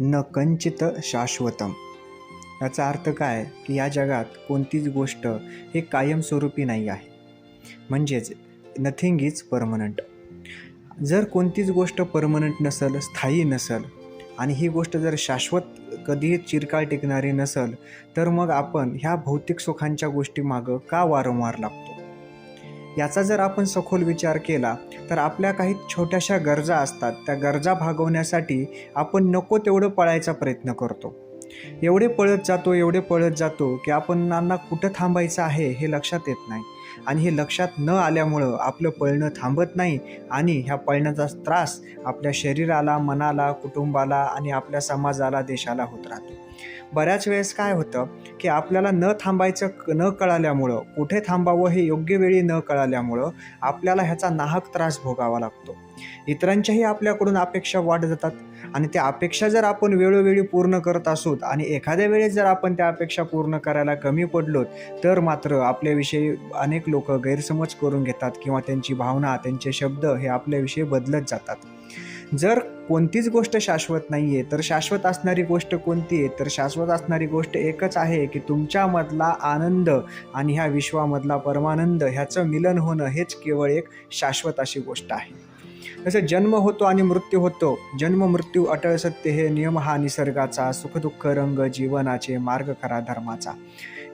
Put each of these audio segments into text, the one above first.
न कंचित शाश्वतम. याचा अर्थ काय? की या जगात कोणतीच गोष्ट हे कायमस्वरूपी नाही आहे. म्हणजेच नथिंग इज परमनंट जर कोणतीच गोष्ट परमनंट नसेल स्थायी नसल आणि ही गोष्ट जर शाश्वत कधीही चिरकाळ टिकणारी नसल तर मग आपण ह्या भौतिक सुखांच्या गोष्टीमागं का वारंवार लागतो? याचा जर आपण सखोल विचार केला तर आपल्या काही छोट्याशा गरजा असतात. त्या गरजा भागवण्यासाठी आपण नको तेवढं पळायचा प्रयत्न करतो. एवढे पळत जातो एवढे पळत जातो की आपणांना कुठं थांबायचं आहे हे लक्षात येत नाही. आणि हे लक्षात न आल्यामुळं आपलं पळणं थांबत नाही आणि ह्या पळण्याचा त्रास आपल्या शरीराला मनाला कुटुंबाला आणि आपल्या समाजाला देशाला होत राहतो. बऱ्याच वेळेस काय होतं की आपल्याला न थांबायचं न कळाल्यामुळं कुठे थांबावं हे योग्य वेळी न कळाल्यामुळं आपल्याला ह्याचा नाहक त्रास भोगावा लागतो. इतरांच्याही आपल्याकडून अपेक्षा वाढ जातात. आणि त्या अपेक्षा जर आपण वेळोवेळी पूर्ण करत असोत आणि एखाद्या वेळेस जर आपण त्या अपेक्षा पूर्ण करायला कमी पडलोत तर मात्र आपल्याविषयी अनेक लोक गैरसमज करून घेतात किंवा त्यांची भावना त्यांचे शब्द हे आपल्याविषयी बदलत जातात. जर कोणतीच गोष्ट शाश्वत नाही आहे तर शाश्वत असणारी गोष्ट कोणती आहे? तर शाश्वत असणारी गोष्ट एकच आहे की तुमच्यामधला आनंद आणि ह्या विश्वामधला परमानंद ह्याचं मिलन होणं हेच केवळ एक शाश्वत अशी गोष्ट आहे. जसं जन्म होतो आणि मृत्यू होतो जन्म मृत्यू अटळ सत्य हे नियम हा निसर्गाचा सुखदुःख रंग जीवनाचे मार्ग खरा धर्माचा.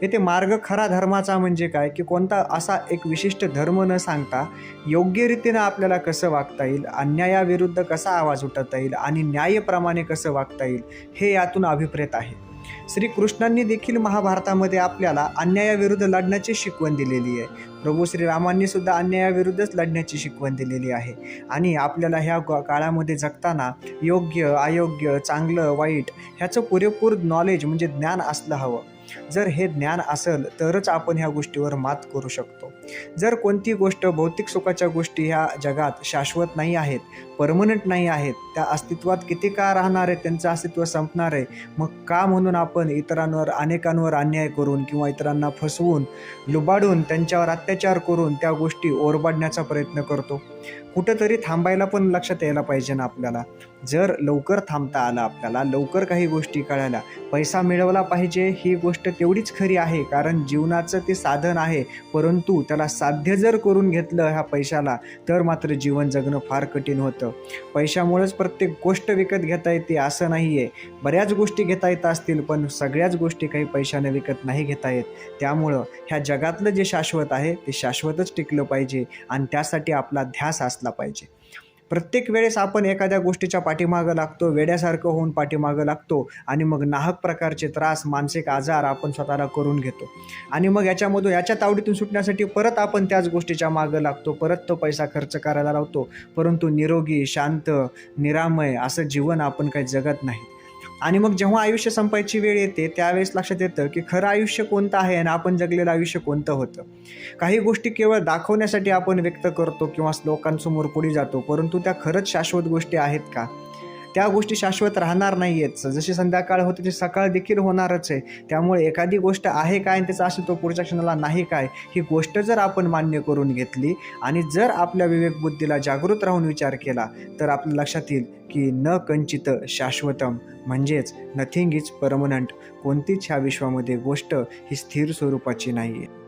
येथे मार्ग खरा धर्माचा म्हणजे काय? की कोणता असा एक विशिष्ट धर्म न सांगता योग्य रीतीनं आपल्याला कसं वागता येईल अन्यायाविरुद्ध कसा आवाज उठवता येईल आणि न्यायप्रमाणे कसं वागता येईल हे यातून अभिप्रेत आहे. श्रीकृष्णांनी देखील महाभारतामध्ये आपल्याला अन्यायाविरुद्ध लढण्याची शिकवण दिलेली आहे. प्रभू श्रीरामांनी सुद्धा अन्यायाविरुद्धच लढण्याची शिकवण दिलेली आहे. आणि आपल्याला ह्या काळामध्ये जगताना योग्य अयोग्य चांगलं वाईट ह्याचं पुरेपूर नॉलेज म्हणजे ज्ञान असलं हवं. जर हे ज्ञान असेल तरच आपण ह्या गोष्टीवर मात करू शकतो. जर कोणती गोष्ट भौतिक सुखाच्या गोष्टी ह्या जगात शाश्वत नाही आहेत परमनंट नाही आहेत त्या अस्तित्वात किती काळ राहणार आहे त्यांचं अस्तित्व संपणार आहे मग का म्हणून आपण इतरांवर अनेकांवर अन्याय करून किंवा इतरांना फसवून लुबाडून त्यांच्यावर अत्याचार करून त्या गोष्टी ओरबाडण्याचा प्रयत्न करतो? कुठंतरी थांबायला पण लक्षात यायला पाहिजे ना आपल्याला. जर लवकर थांबता आलं आपल्याला लवकर काही गोष्टी कळायला पैसा मिळवला पाहिजे ही गोष्ट तेवढीच खरी आहे कारण जीवनाचं ते साधन आहे. परंतु त्याला साध्य जर करून घेतलं ह्या पैशाला तर मात्र जीवन जगणं फार कठीण होतं. पैशामुळेच प्रत्येक गोष्ट विकत घेता येते असं नाही आहे बऱ्याच गोष्टी घेता येत असतील पण सगळ्याच गोष्टी काही पैशाने विकत नाही घेता येत. त्यामुळं ह्या जगातलं जे शाश्वत आहे ते शाश्वतच टिकलं पाहिजे. आणि त्यासाठी आपला ध्यास असला पाहिजे. प्रत्येक वेळेस आपण एखाद्या गोष्टीच्या पाठीमागं लागतो वेड्यासारखं होऊन पाठीमागं लागतो आणि मग नाहक प्रकारचे त्रास मानसिक आजार आपण स्वतःला करून घेतो. आणि मग याच्यामधून याच्या तावडीतून सुटण्यासाठी परत आपण त्याच गोष्टीच्या मागं लागतो. परत तो पैसा खर्च करायला लावतो. परंतु निरोगी शांत निरामय असं जीवन आपण काही जगत नाही. आणि मग जेव्हा आयुष्य संपायची वेळ येते त्यावेळेस लक्षात येतं की खरं आयुष्य कोणतं आहे आणि आपण जगलेलं आयुष्य कोणतं होतं. काही गोष्टी केवळ दाखवण्यासाठी आपण व्यक्त करतो किंवा लोकांसमोर पुढे जातो परंतु त्या खरंच शाश्वत गोष्टी आहेत का? त्या गोष्टी शाश्वत राहणार नाही आहेत जशी संध्याकाळ होते ती सकाळ देखील होणारच आहे. त्यामुळे एखादी गोष्ट आहे काय आणि त्याचा अस्तित्व पुढच्या क्षणाला नाही काय ही गोष्ट जर आपण मान्य करून घेतली आणि जर आपल्या विवेकबुद्धीला जागृत राहून विचार केला तर आपल्या लक्षात येईल की न कंचित शाश्वतम म्हणजेच नथिंग इज परमनंट कोणतीच ह्या विश्वामध्ये गोष्ट ही स्थिर स्वरूपाची नाही आहे